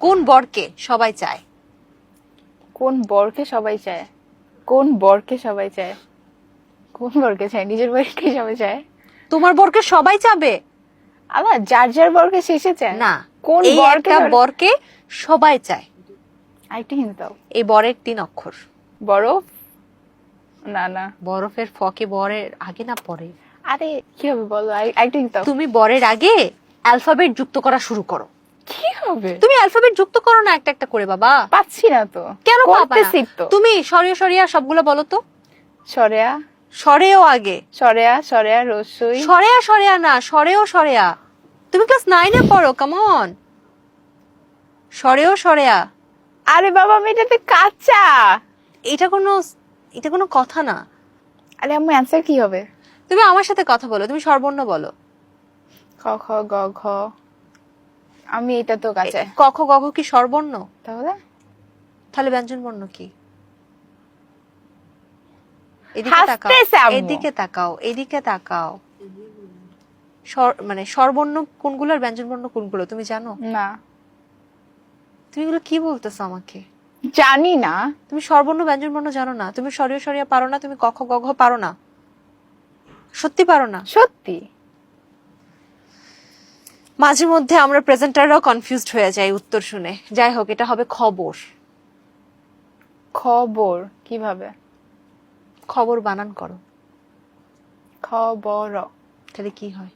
কোন বরকে সবাই চায়? কোন বরকে সবাই চায়? কোন বরকে সবাই চায়? কোন বরকে চায়? নিজের বরকে সবাই চায়? তোমার বরকে সবাই চাবে? আবার যার যার বরকে শেষে চায়। না কোন বরকে বরকে সবাই চায়। আরেকটা হিন্ট দাও। এই বরের তিন অক্ষর। বরফ? না না। বরফের ফকে বরের আগে না পরে? আরে কি হবে বলো? আরেকটা হিন্ট দাও। তুমি বরের আগে অ্যালফাবেট যুক্ত করা শুরু করো। হবে? তুমি অ্যালফাবেট যুক্ত করো না একটা একটা করে বাবা। পাচ্ছি না তো। কেন? করতেছি তো। তুমি সরিয়ে সরিয়া সবগুলো বলো তো। সরেয়া। সরেও আগে। সরেয়া সরেয়া রসুই। সরেয়া সরেয়া না সরেও সরেয়া। তুমি ক্লাস নাইনে পড়ো কেমন সরেও সরেয়া। আরে বাবা আমি এটাতে কাঁচা। এটা কোনো এটা কোনো কথা না। আরে আমার অ্যান্সার কি হবে? তুমি আমার সাথে কথা বলো তুমি সর্বর্ণ বলো। খ খ গ ঘ। আমি এটা তো কাঁচা কখ গঘ কি সর্বর্ণ তাহলে? তাহলে ব্যঞ্জন বর্ণ কি? এদিকে তাকাও। এদিকে তাকাও এদিকে তাকাও। মানে স্বরবর্ণ কোনগুলো আর ব্যঞ্জন বর্ণ কোনগুলো তুমি জানো? না। তুমি এগুলো কি বলতেছো আমাকে? জানি না। তুমি স্বরবর্ণ ব্যঞ্জন বর্ণ জানো না। তুমি সরিয়ে সরিয়া পারো না তুমি কখ গঘ পারো না। সত্যি পারো না? সত্যি? মাঝে মধ্যে আমরা প্রেজেন্টাররাও কনফিউজড হয়ে যাই উত্তর শুনে। যাই হোক এটা হবে খবর। খবর? কীভাবে? খবর বানান করো। খবর। তাহলে কি হয়?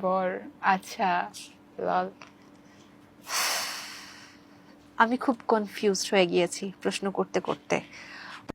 বর আচ্ছা লল। আমি খুব কনফিউজড হয়ে গিয়েছি প্রশ্ন করতে করতে।